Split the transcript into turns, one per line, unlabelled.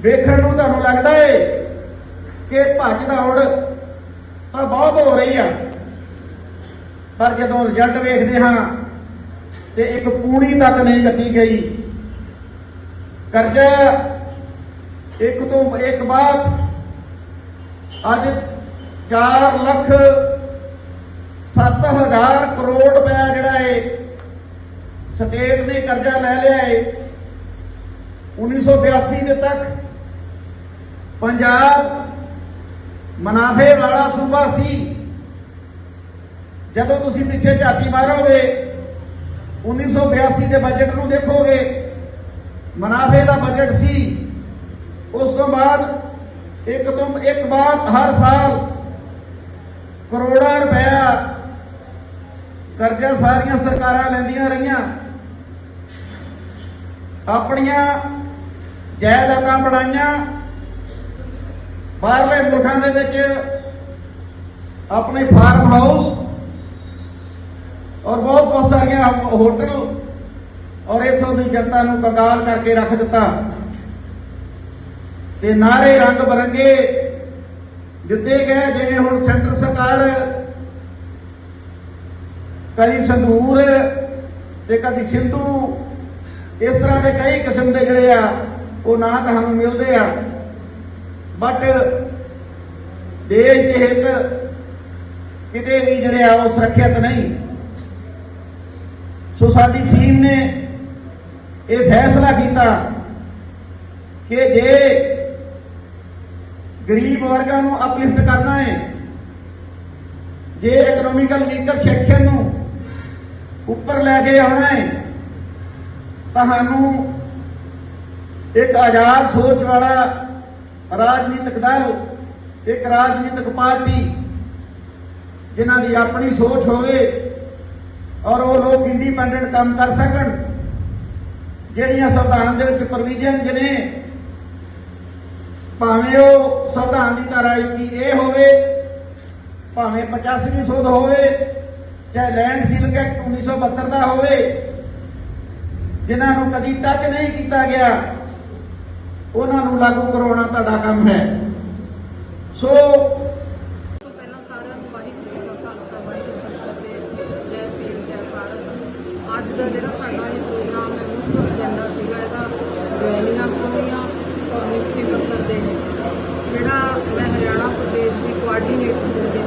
ਵੇਖਣ ਨੂੰ ਤੁਹਾਨੂੰ ਲੱਗਦਾ ਏ ਕਿ ਭੱਜ ਦੌੜ ਤਾਂ ਬਹੁਤ ਹੋ ਰਹੀ ਆ। ਪਰ ਜਦੋਂ ਰਿਜ਼ਲਟ ਵੇਖਦੇ ਹਾਂ ਤੇ ਇੱਕ ਪੂਣੀ ਤੱਕ ਨਹੀਂ ਕੱਟੀ ਗਈ। ਕਰਜ਼ਾ ਇੱਕ ਤੋਂ ਇੱਕ ਬਾਅਦ ਅੱਜ 4 ਲੱਖ 7000 ਕਰੋੜ ਰੁਪਇਆ ਜਿਹੜਾ ਏ, ਸਟੇਟ ਨੇ ਕਰਜ਼ਾ ਲੈ ਲਿਆ ਏ। 1982 ਦੇ ਤੱਕ ਪੰਜਾਬ ਮਨਾਫੇ ਵਾਲਾ ਸੂਬਾ ਸੀ। ਜਦੋਂ ਤੁਸੀਂ ਪਿੱਛੇ ਝਾਤੀ ਮਾਰੋਗੇ 1982 ਦੇ ਬਜਟ ਨੂੰ ਦੇਖੋਗੇ, ਮਨਾਫੇ ਦਾ ਬਜਟ ਸੀ। ਉਸ ਤੋਂ ਬਾਅਦ ਇੱਕ ਤੋਂ ਇੱਕ ਬਾਅਦ ਹਰ ਸਾਲ ਕਰੋੜਾਂ ਰੁਪਇਆ ਕਰਜ਼ਾ ਸਾਰੀਆਂ ਸਰਕਾਰਾਂ ਲੈਂਦੀਆਂ ਰਹੀਆਂ। ਆਪਣੀਆਂ ਜਾਇਦਾਦਾਂ ਬਣਾਈਆਂ ਬਾਹਰਲੇ ਮੁਲਕਾਂ ਦੇ ਵਿੱਚ ਆਪਣੇ ਫਾਰਮ ਹਾਊਸ ਔਰ ਬਹੁਤ ਬਹੁਤ ਸਾਰੀਆਂ ਹੋਟਲ ਔਰ ਇੱਥੋਂ ਦੀ ਜਨਤਾ ਨੂੰ ਕੰਗਾਲ ਕਰਕੇ ਰੱਖ ਦਿੱਤਾ। ਤੇ ਨਾਰੇ ਰੰਗ ਬਰੰਗੇ ਦਿੱਤੇ ਗਏ, ਜਿਵੇਂ ਹੁਣ ਸੈਂਟਰ ਸਰਕਾਰ ਕਦੀ ਸੰਧੂਰ ਤੇ ਕਦੀ ਸਿੰਧੂ, ਇਸ ਤਰ੍ਹਾਂ ਦੇ ਕਈ ਕਿਸਮ ਦੇ ਜਿਹੜੇ ਆ, ਉਹ ਨਾਂ ਤੁਹਾਨੂੰ ਮਿਲਦੇ ਆ। ਬਟ ਦੇਸ਼ ਦੇ ਹਿੱਤ ਕਿਤੇ ਵੀ ਜਿਹੜੇ ਆ ਉਹ ਸੁਰੱਖਿਅਤ ਨਹੀਂ। ਸੋ ਸਾਡੀ ਟੀਮ ਨੇ ਇਹ ਫੈਸਲਾ ਕੀਤਾ ਕਿ ਜੇ ਗਰੀਬ ਵਰਗਾਂ ਨੂੰ ਅਪਲਿਫਟ ਕਰਨਾ ਹੈ, ਜੇ ਇਕਨੋਮਿਕਲ ਵੀਕਰ ਸੈਕਸ਼ਨ ਨੂੰ ਉੱਪਰ ਲੈ ਕੇ ਆਉਣਾ ਹੈ, ਤੁਹਾਨੂੰ ਇੱਕ ਆਜ਼ਾਦ ਸੋਚ ਵਾਲਾ ਰਾਜਨੀਤਿਕ ਦਲ, ਇੱਕ ਰਾਜਨੀਤਿਕ ਪਾਰਟੀ, ਜਿਨ੍ਹਾਂ ਦੀ ਆਪਣੀ ਸੋਚ ਹੋਵੇ ਔਰ ਉਹ ਲੋਕ ਇੰਡੀਪੈਂਡੈਂਟ ਕੰਮ ਕਰ ਸਕਣ, ਜਿਹੜੀਆਂ ਸੰਵਿਧਾਨ ਦੇ ਵਿੱਚ ਪ੍ਰੋਵੀਜ਼ਨ ਨੇ, ਭਾਵੇਂ ਉਹ ਸੰਵਿਧਾਨ ਦੀ ਧਾਰਾ 21 ਇਹ ਹੋਵੇ, ਭਾਵੇਂ 85ਵੀਂ ਸੋਧ ਹੋਵੇ, ਚਾਹੇ ਲੈਂਡ ਸੀਲਿੰਗ ਐਕਟ 1972 ਦਾ ਹੋਵੇ, ਜਿਨ੍ਹਾਂ ਨੂੰ ਕਦੀ ਟੱਚ ਨਹੀਂ ਕੀਤਾ ਗਿਆ ਉਹਨਾਂ ਨੂੰ ਲਾਗੂ ਕਰਾਉਣਾ ਤੁਹਾਡਾ ਕੰਮ ਹੈ। ਸੋ
ਪਹਿਲਾਂ ਸਾਰਿਆਂ ਨੂੰ ਵਾਹਿਗੁਰੂ ਜੀ ਕਾ ਖਾਲਸਾ, ਵਾਹਿਗੁਰੂ ਜੀ ਕੀ ਫਤਿਹ, ਜੈ ਭੀਮ, ਜੈ ਭਾਰਤ। ਅੱਜ ਦਾ ਜਿਹੜਾ ਸਾਡਾ ਇਹ ਪ੍ਰੋਗਰਾਮ ਹੈ, ਮੁੱਖ ਏਜੰਡਾ ਸੀਗਾ ਇਹਦਾ ਜੁਆਇਨਿੰਗਾਂ ਕਰਵਾਉਣੀਆਂ ਔਰ ਨਿਯੁਕਤੀ ਪੱਤਰ ਦੇਣੇ ਜਿਹੜਾ ਮੈਂ ਹਰਿਆਣਾ ਪ੍ਰਦੇਸ਼ ਦੀ ਕੋਆਰਡੀਨੇਟਰ ਦੇ